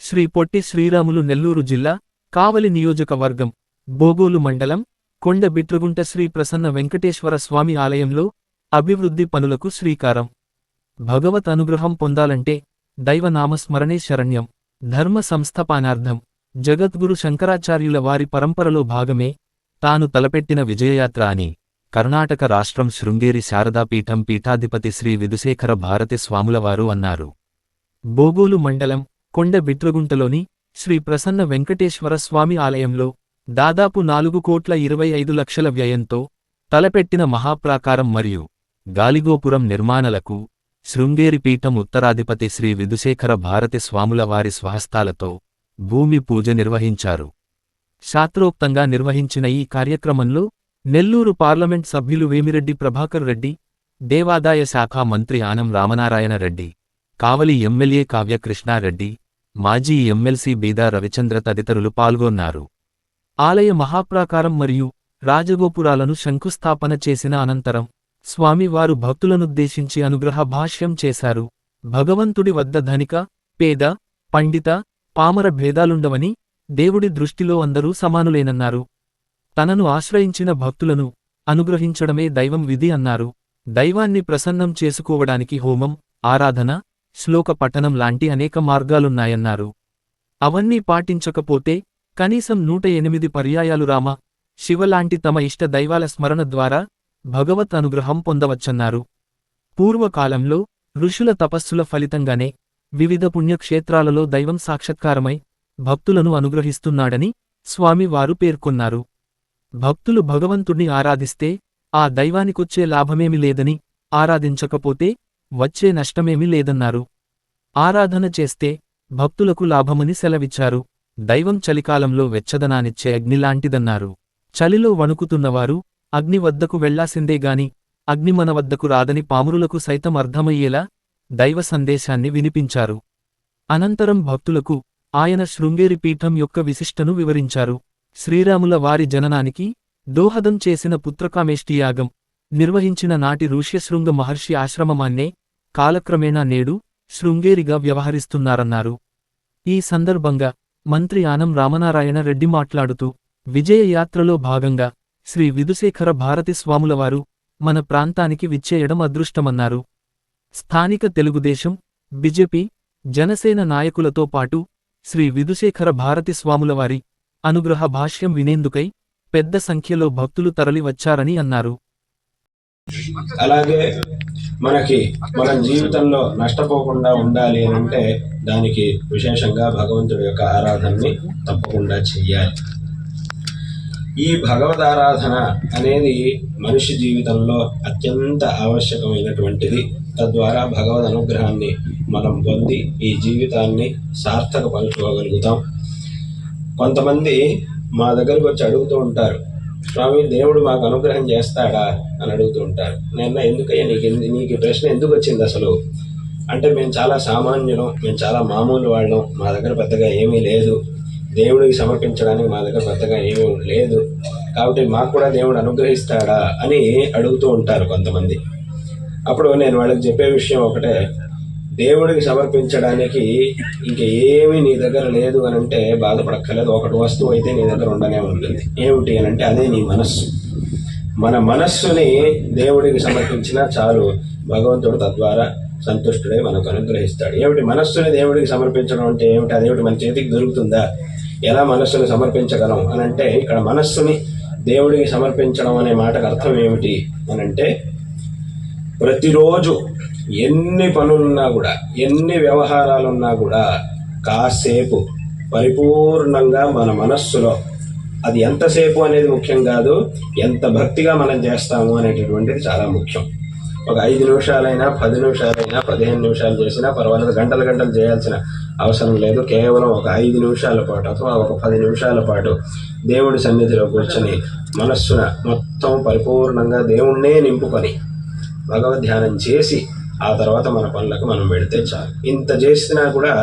శ్రీ పొట్టి శ్రీరాములు నెల్లూరు జిల్లా కావలి నియోజకవర్గం బోగోలు మండలం కొండ బిట్రగుంట శ్రీ ప్రసన్న వెంకటేశ్వర స్వామి ఆలయంలో అభివృద్ధి పనులకు శ్రీకారం. భగవత్ అనుగ్రహం పొందాలంటే దైవనామస్మరణే శరణ్యం. ధర్మ సంస్థాపనార్థం. జగద్గురు శంకరాచార్యుల వారి పరంపరలో భాగమే తాను తలపెట్టిన విజయయాత్ర అని. కర్ణాటక రాష్ట్రం శృంగేరి శారదాపీఠం పీఠాధిపతి శ్రీ విధుశేఖర భారతి స్వాములవారు అన్నారు. బోగోలు మండలం కొండ బిట్రగుంటలోని శ్రీ ప్రసన్న వెంకటేశ్వర స్వామి ఆలయంలో దాదాపు నాలుగు కోట్ల ఇరవై ఐదు లక్షల వ్యయంతో తలపెట్టిన మహాప్రాకారం మరియు గాలిగోపురం నిర్మాణలకు శృంగేరి పీఠం ఉత్తరాధిపతి శ్రీ విధుశేఖర భారతి స్వాముల వారి స్వహస్తాలతో భూమి పూజ నిర్వహించారు. శాస్త్రోక్తంగా నిర్వహించిన ఈ కార్యక్రమంలో నెల్లూరు పార్లమెంట్ సభ్యులు వేమిరెడ్డి ప్రభాకర్ రెడ్డి దేవాదాయ శాఖ మంత్రి ఆనం రామనారాయణ రెడ్డి కావలి ఎమ్మెల్యే కావ్యకృష్ణారెడ్డి మాజీ ఎమ్మెల్సీ బీదా రవిచంద్ర తదితరులు పాల్గొన్నారు. ఆలయ మహాప్రాకారం మరియు రాజగోపురాలను శంకుస్థాపన చేసిన అనంతరం స్వామివారు భక్తులనుద్దేశించి అనుగ్రహ భాష్యం చేశారు. భగవంతుడి వద్ద ధనిక పేద పండిత పామర భేదాలుండవని దేవుడి దృష్టిలో అందరూ సమానులేనన్నారు. తనను ఆశ్రయించిన భక్తులను అనుగ్రహించడమే దైవం విధి అన్నారు. దైవాన్ని ప్రసన్నం చేసుకోవడానికి హోమం ఆరాధన శ్లోక పఠనం లాంటి అనేక మార్గాలున్నాయన్నారు. అవన్నీ పాటించకపోతే కనీసం నూట ఎనిమిది పర్యాయాలు రామ శివలాంటి తమ ఇష్ట దైవాల స్మరణ ద్వారా భగవత్ అనుగ్రహం పొందవచ్చన్నారు. పూర్వకాలంలో ఋషుల తపస్సుల ఫలితంగానే వివిధ పుణ్యక్షేత్రాలలో దైవం సాక్షాత్కారమై భక్తులను అనుగ్రహిస్తున్నాడని స్వామివారు పేర్కొన్నారు. భక్తులు భగవంతుణ్ణి ఆరాధిస్తే ఆ దైవానికొచ్చే లాభమేమి లేదని ఆరాధించకపోతే వచ్చే నష్టమేమీ లేదన్నారు. ఆరాధన చేస్తే భక్తులకు లాభమని సెలవిచ్చారు. దైవం చలికాలంలో వెచ్చదనానిచ్చే అగ్నిలాంటిదన్నారు చలిలో వణుకుతున్నవారు అగ్ని వద్దకు వెళ్ళాసిందేగాని అగ్ని మన వద్దకు రాదని పామురులకు సైతం అర్థమయ్యేలా దైవ సందేశాన్ని వినిపించారు. అనంతరం భక్తులకు ఆయన శృంగేరి పీఠం యొక్క విశిష్టను వివరించారు. శ్రీరాముల వారి జననానికి దోహదం చేసిన పుత్రకామేష్టియాగం నిర్వహించిన నాటి ఋష్యశృంగ మహర్షి ఆశ్రమమాన్నే కాలక్రమేణా నేడు శృంగేరిగా వ్యవహరిస్తున్నారన్నారు. ఈ సందర్భంగా మంత్రి ఆనం రామనారాయణ రెడ్డి మాట్లాడుతూ విజయయాత్రలో భాగంగా శ్రీ విధుశేఖర భారతి స్వాములవారు మన ప్రాంతానికి విచ్చేయడం అదృష్టమన్నారు. స్థానిక తెలుగుదేశం బిజెపి జనసేన నాయకులతో పాటు శ్రీ విధుశేఖర భారతి స్వాములవారి అనుగ్రహ భాష్యం వినేందుకై పెద్ద సంఖ్యలో భక్తులు తరలివచ్చారని అన్నారు. అలాగే మనకి మన జీవితంలో నష్టపోకుండా ఉండాలి అని అంటే దానికి విశేషంగా భగవంతుడి యొక్క ఆరాధనని తప్పకుండా చెయ్యాలి. ఈ భగవద్ ఆరాధన అనేది మనిషి జీవితంలో అత్యంత ఆవశ్యకమైనటువంటిది. తద్వారా భగవద్ అనుగ్రహాన్ని మనం పొంది ఈ జీవితాన్ని సార్థకపరచుకోగలుగుతాం. కొంతమంది మా దగ్గరకు వచ్చి అడుగుతూ ఉంటారు స్వామి దేవుడు మాకు అనుగ్రహం చేస్తాడా? అని అడుగుతూ ఉంటారు. నేను ఎందుకయ్యా నీకు నీకు ప్రశ్న ఎందుకు వచ్చింది అసలు? అంటే మేము చాలా సామాన్యులం మేము చాలా మామూలు వాళ్ళం మా దగ్గర పెద్దగా ఏమీ లేదు. దేవుడికి సమర్పించడానికి మా దగ్గర పెద్దగా ఏమీ లేదు. కాబట్టి మాకు కూడా దేవుడు అనుగ్రహిస్తాడా అని అడుగుతూ ఉంటారు కొంతమంది. అప్పుడు నేను వాళ్ళకి చెప్పే విషయం ఒకటే దేవుడికి సమర్పించడానికి ఇంకా ఏమీ నీ దగ్గర లేదు అని అంటే బాధపడక్కర్లేదు. ఒకటి వస్తువు అయితే నీ దగ్గర ఉండనే ఉంటుంది. ఏమిటి అని అంటే అదే నీ మనస్సు. మన మనస్సుని దేవుడికి సమర్పించినా చాలు. భగవంతుడు తద్వారా సంతుష్టుడై మనకు అనుగ్రహిస్తాడు. ఏమిటి? మనస్సుని దేవుడికి సమర్పించడం అంటే ఏమిటి? అదేమిటి? మన చేతికి దొరుకుతుందా? ఎలా మనస్సుని సమర్పించగలం అని అంటే ఇక్కడ మనస్సుని దేవుడికి సమర్పించడం అనే మాటకు అర్థం ఏమిటి అని అంటే ప్రతిరోజు ఎన్ని పనులున్నా కూడా ఎన్ని వ్యవహారాలున్నా కూడా కాసేపు పరిపూర్ణంగా మన మనస్సులో అది ఎంతసేపు అనేది ముఖ్యం కాదు ఎంత భక్తిగా మనం చేస్తాము అనేటటువంటిది చాలా ముఖ్యం. ఒక ఐదు నిమిషాలైనా పది నిమిషాలైనా పదిహేను నిమిషాలు చేసినా పర్వాలేదు గంటలు గంటలు చేయాల్సిన అవసరం లేదు. కేవలం ఒక ఐదు నిమిషాల పాటు అథవా ఒక పది నిమిషాల పాటు దేవుడి సన్నిధిలో కూర్చొని మనస్సున మొత్తం పరిపూర్ణంగా దేవుణ్ణే నింపుకొని భగవద్ ధ్యానం చేసి ఆ తర్వాత మన పనులకు మనం వెళితే చాలు ఇంత చేసినా కూడా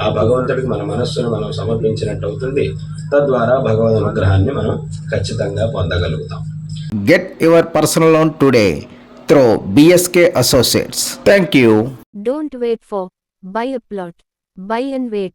ఆ భగవంతుడికి మన మనస్సును మనం సమర్పించినట్టు అవుతుంది తద్వారా భగవద్ అనుగ్రహాన్ని మనం ఖచ్చితంగా పొందగలుగుతాం Get your personal loan today. through BSK Associates. Thank you. Don't wait for buy a plot. Buy and wait.